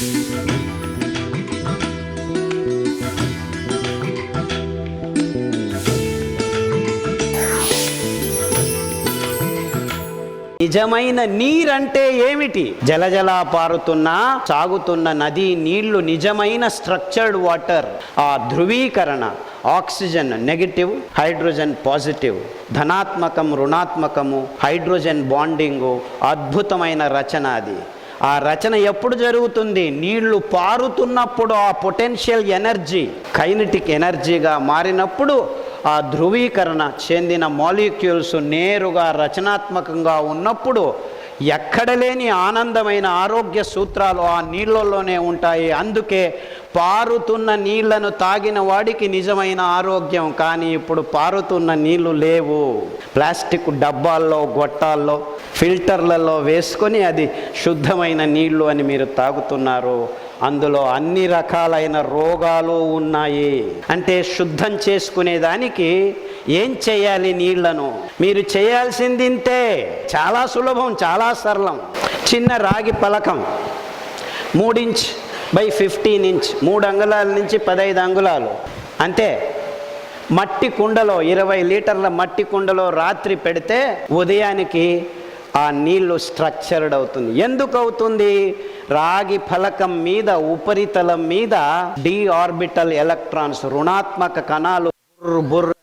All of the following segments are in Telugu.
నిజమైన నీరంటే ఏమిటి? జలజలా పారుతున్న సాగుతున్న నది నీళ్ళు నిజమైన స్ట్రక్చర్డ్ వాటర్. ఆ ధృవీకరణ ఆక్సిజన్ నెగటివ్ హైడ్రోజన్ పాజిటివ్ ధనాత్మకం రుణాత్మకము హైడ్రోజన్ బాండింగు అద్భుతమైన రచన అది. ఆ రచన ఎప్పుడు జరుగుతుంది? నీళ్ళు పారుతున్నప్పుడు ఆ పొటెన్షియల్ ఎనర్జీ కైనటిక్ ఎనర్జీగా మారినప్పుడు ఆ ధృవీకరణ చెందిన మాలిక్యూల్స్ నేరుగా రచనాత్మకంగా ఉన్నప్పుడు ఎక్కడ లేని ఆనందమైన ఆరోగ్య సూత్రాలు ఆ నీళ్ళలోనే ఉంటాయి. అందుకే పారుతున్న నీళ్ళను తాగిన వాడికి నిజమైన ఆరోగ్యం. కానీ ఇప్పుడు పారుతున్న నీళ్ళు లేవు. ప్లాస్టిక్ డబ్బాల్లో గొట్టాల్లో ఫిల్టర్లలో వేసుకొని అది శుద్ధమైన నీళ్ళు అని మీరు తాగుతున్నారు. అందులో అన్ని రకాలైన రోగాలు ఉన్నాయి. అంటే శుద్ధం చేసుకునేదానికి ఏం చేయాలి నీళ్ళను? మీరు చేయాల్సింది ఇంతే చాలా సులభం చాలా సరళం. చిన్న రాగి పలకం మూడించ్ బై ఫిఫ్టీన్ ఇంచ్ మూడు అంగుళాల నుంచి పదహైదు అంగుళాలు. అంతే. మట్టి కుండలో ఇరవై లీటర్ల మట్టి కుండలో రాత్రి పెడితే ఉదయానికి ఆ నీళ్ళు స్ట్రక్చర్డ్ అవుతుంది. ఎందుకు అవుతుంది? రాగి ఫలకం మీద ఉపరితలం మీద డి ఆర్బిటల్ ఎలక్ట్రాన్స్ రుణాత్మక కణాలు బుర్ర బుర్రు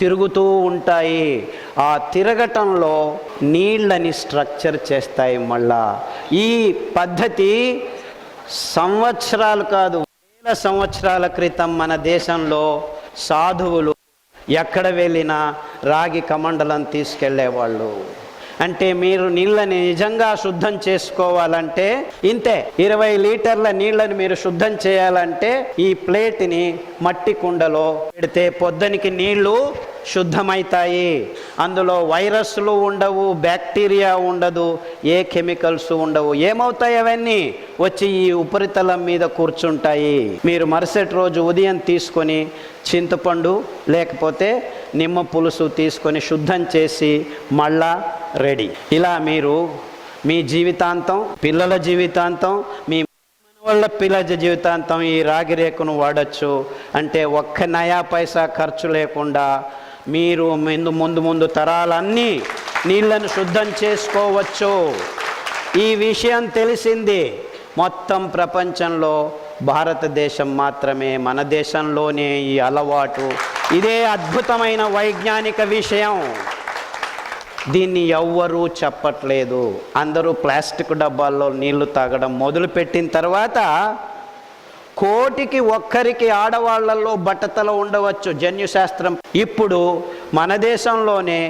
తిరుగుతూ ఉంటాయి. ఆ తిరగటంలో నీళ్ళని స్ట్రక్చర్ చేస్తాయి మళ్ళా. ఈ పద్ధతి సంవత్సరాలు కాదు వేల సంవత్సరాల క్రితం మన దేశంలో సాధువులు ఎక్కడ వెళ్ళినా రాగి కమండలం తీసుకెళ్ళేవాళ్ళు. అంటే మీరు నీళ్ళని నిజంగా శుద్ధం చేసుకోవాలంటే ఇంతే ఇరవై లీటర్ల నీళ్ళని మీరు శుద్ధం చేయాలంటే ఈ ప్లేట్ని మట్టి కుండలో పెడితే పొద్దునికి నీళ్ళు శుద్ధమవుతాయి అందులో వైరస్లు ఉండవు బ్యాక్టీరియా ఉండదు ఏ కెమికల్స్ ఉండవు. ఏమవుతాయి అవన్నీ? వచ్చి ఈ ఉపరితలం మీద కూర్చుంటాయి. మీరు మరుసటి రోజు ఉదయం తీసుకొని చింతపండు లేకపోతే నిమ్మ పులుసు తీసుకొని శుద్ధం చేసి మళ్ళా రెడీ. ఇలా మీరు మీ జీవితాంతం పిల్లల జీవితాంతం మీ వాళ్ళ పిల్లల జీవితాంతం ఈ రాగిరేకును వాడచ్చు. అంటే ఒక్క నయా పైసా ఖర్చు లేకుండా మీరు ముందు ముందు ముందు తరాలన్నీ నీళ్ళను శుద్ధం చేసుకోవచ్చు. ఈ విషయం తెలిసింది. మొత్తం ప్రపంచంలో భారతదేశం మాత్రమే మన దేశంలోనే ఈ అలవాటు. ఇదే అద్భుతమైన వైజ్ఞానిక విషయం. దీన్ని ఎవ్వరూ చెప్పట్లేదు. అందరూ ప్లాస్టిక్ డబ్బాల్లో నీళ్ళు తాగడం మొదలుపెట్టిన తర్వాత కోటికి ఒక్కరికి ఆడవాళ్ళలో బట్టతల ఉండవచ్చు జన్యుశాస్త్రం. ఇప్పుడు మన దేశంలోనే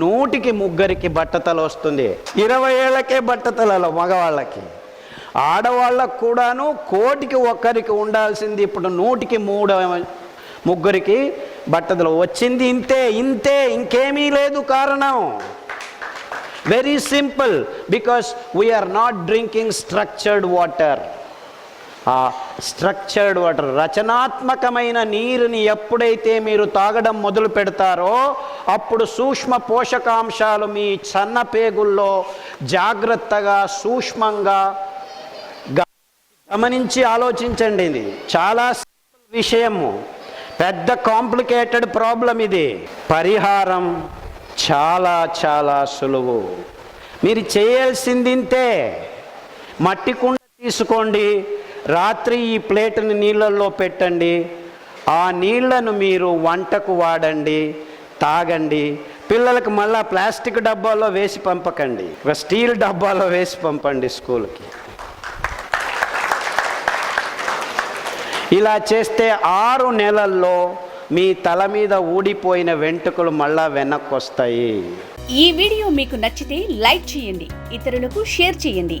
నూటికి ముగ్గురికి బట్టతల వస్తుంది. ఇరవై ఏళ్ళకే బట్టతలలో మగవాళ్ళకి. ఆడవాళ్ళకు కూడాను కోటికి ఒక్కరికి ఉండాల్సింది ఇప్పుడు నూటికి మూడు ముగ్గురికి బట్టతలు వచ్చింది ఇంతే ఇంతే ఇంకేమీ లేదు కారణం. Very simple because we are not drinking structured water ఆ స్ట్రక్చర్డ్ వాటర్ రచనాత్మకమైన నీరుని ఎప్పుడైతే మీరు తాగడం మొదలు పెడతారో అప్పుడు సూక్ష్మ పోషకాంశాలు మీ సన్న పేగుల్లో జాగ్రత్తగా సూక్ష్మంగా గ- గమనించి ఆలోచించండి ఇది. చాలా సింపుల్ విషయము. పెద్ద కాంప్లికేటెడ్ ప్రాబ్లం ఇది. పరిహారం చాలా చాలా సులువు. మీరు చేయాల్సింది ఇంతే మట్టి కుండ తీసుకోండి. రాత్రి ఈ ప్లేటుని నీళ్ళల్లో పెట్టండి. ఆ నీళ్ళను మీరు వంటకు వాడండి తాగండి. పిల్లలకు మళ్ళా ప్లాస్టిక్ డబ్బాలో వేసి పంపకండి. ఒక స్టీల్ డబ్బాలో వేసి పంపండి స్కూల్కి. ఇలా చేస్తే ఆరు నెలల్లో మీ తల మీద ఊడిపోయిన వెంట్రుకలు మళ్ళా వెనక్కి వస్తాయి ఈ వీడియో మీకు నచ్చితే లైక్ చేయండి ఇతరులకు షేర్ చేయండి.